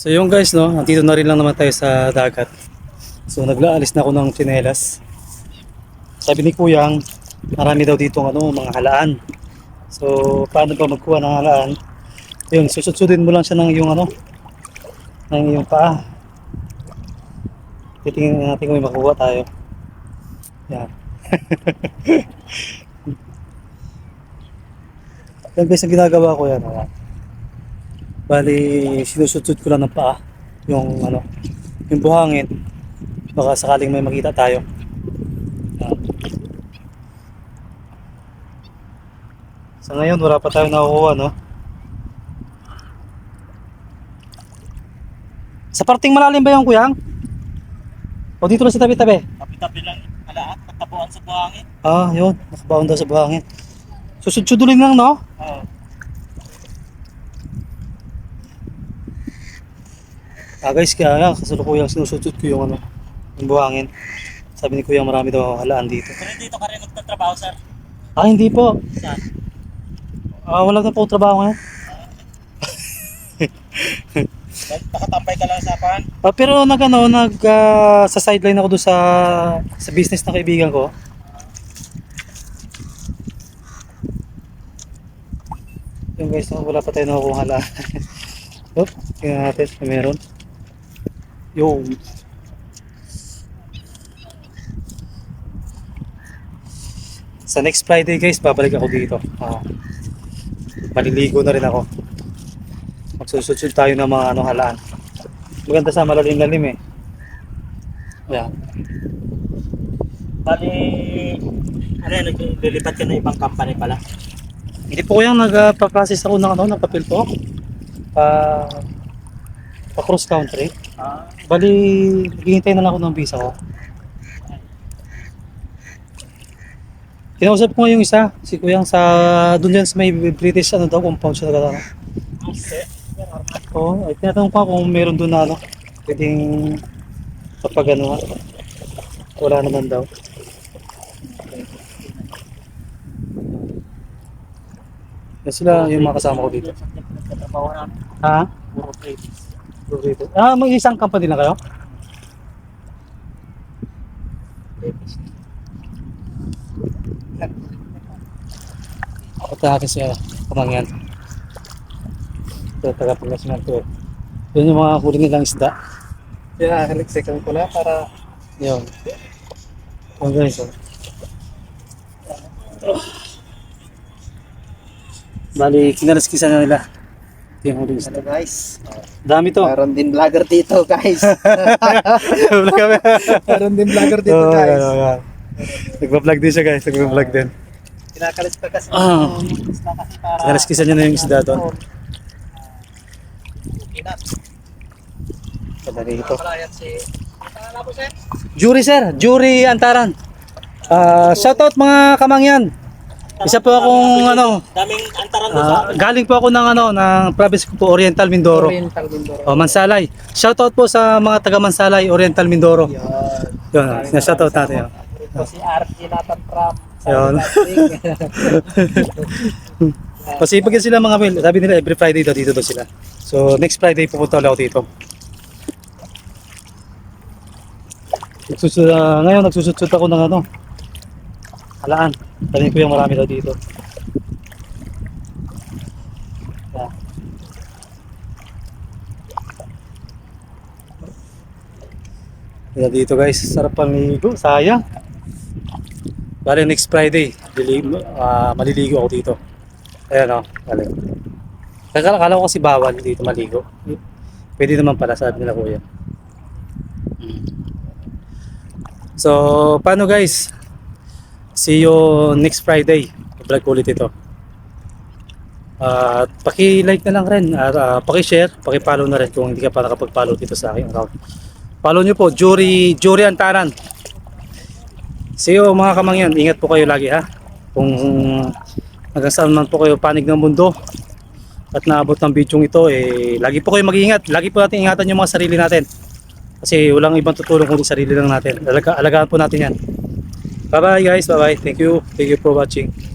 So yung guys, no, nandito na rin lang naman tayo sa dagat. So naglaalis na ako ng tsinelas. Sabi ni Kuyang, marami daw dito ano, mga halaan. So paano ba magkuha ng halaan? Yun, susudsudin mo lang siya ng yung ano, ng yung paa. Titingnan natin kung may makuha tayo. Yan. Yan guys, ang ginagawa ko yan. Ayan. Bali, sinusutsud ko lang ng paa. Yung ano, yung buhangin. Baka sakaling may makita tayo. Ayan. Sa ngayon, wala pa tayo nakukuha, no? Sa parting malalim ba yung kuyang? O dito lang sa tabi-tabi? Tabi-tabi lang alaat, natabuan sa buhangin. Ah, yun. Nakabaon daw sa buhangin. Susud-sudulin lang, no? Oo. Ah guys, kaya kasalukuyang sinusudod ko yung ano, yung buhangin. Sabi ni Kuya marami daw halaan dito. Pero dito ka rin nagtatrabaho, sir. Ah, hindi po. Saan? Ah, wala na po trabaho ngayon. Nakatambay ka lang sa pan. Ah, pero nag ano, nag ah, sa sideline ako doon sa sa business ng kaibigan ko. Yung guys, wala pa tayo nakukuha halaan. oh, tingnan natin kung meron. Yung Sa next Friday guys, babalik ako dito. Ah. maliligo na rin ako. Magsusudsud tayo ng mga ano halaan. Maganda sa malalim-lalim eh. Ayan. Bali, ano yan, naglilipat ka na ibang company pala. Hindi po kaya nagpa-process ako ng ano, ng papel po. Pa, pa cross country. Ah, Bali, naghihintay na lang ako ng visa ko. Kinausap ko nga yung isa, si Kuyang sa doon yan sa may British ano daw, compound siya na okay. Oo, ay tinatanong ko nga kung meron doon na ano, pwedeng kapag ano, wala naman daw. Yan sila yung mga kasama ko dito. Ha? puro trade. Dito. Ah, may isang company na kayo? Ito akin siya, kamangyan. Ito, taga-pagkasinan to. Yun yung mga huli nilang isda. Kaya, haliksekan ko na para... Yun. Yun guys, oh. Bali, kinalaskisan na nila. Ito yung. Ano guys? Dami to. Meron din vlogger dito guys. Meron din vlogger dito Oo, guys. yan, oo, yan. Nagpa-vlog din siya guys, nagpa-vlog din. Kinakalis pa kasi. Ah. yung isda kasi para. Kinalaskisan niya na yung isda doon. Okay na. Pala rito. Wala yan si... Ano po sir? Jury sir, Jury Antaran. Ah, shoutout mga kamangyan. Isa po akong ano, Daming antaran doon sa ah, galing po ako ng ano, ng province ko po Oriental Mindoro. Oriental Mindoro. Oh, Mansalay. Shoutout po sa mga taga Mansalay, Oriental Mindoro. Yan. Yun, na-shoutout natin. Yun. Ito si RG Nathan from Yun. Pasipag yan sila mga Will. Sabi nila every Friday daw dito daw sila. So next Friday pupunta ulit ako dito. Nagsusud, ah, ngayon nagsusud ako ng ano. Halaan. Sabi ko yung marami daw dito. Yeah. Kaya dito guys, sarap paligo, sayang. Bale next Friday, dili, ah, maliligo ako dito. Ayan o, bale. Kala, kala ko kasi bawal dito maligo. Pwede naman pala, sabi nila kuya. Mm. So, paano guys? See you next Friday. Vlog ulit ito. At paki-like na lang rin at ah, paki-share, paki-follow na rin kung hindi ka pa nakapag-follow dito sa aking account. Follow nyo po, Jury, Jury Antaran. See you mga kamangyan, ingat po kayo lagi ha. Kung hanggang saan man po kayo panig ng mundo at naabot ng bidyong ito, eh, lagi po kayo mag-iingat. Lagi po natin ingatan yung mga sarili natin. Kasi walang ibang tutulong kundi sarili lang natin. Alaga, alagaan po natin yan. Bye bye guys, bye bye. Thank you. Thank you for watching.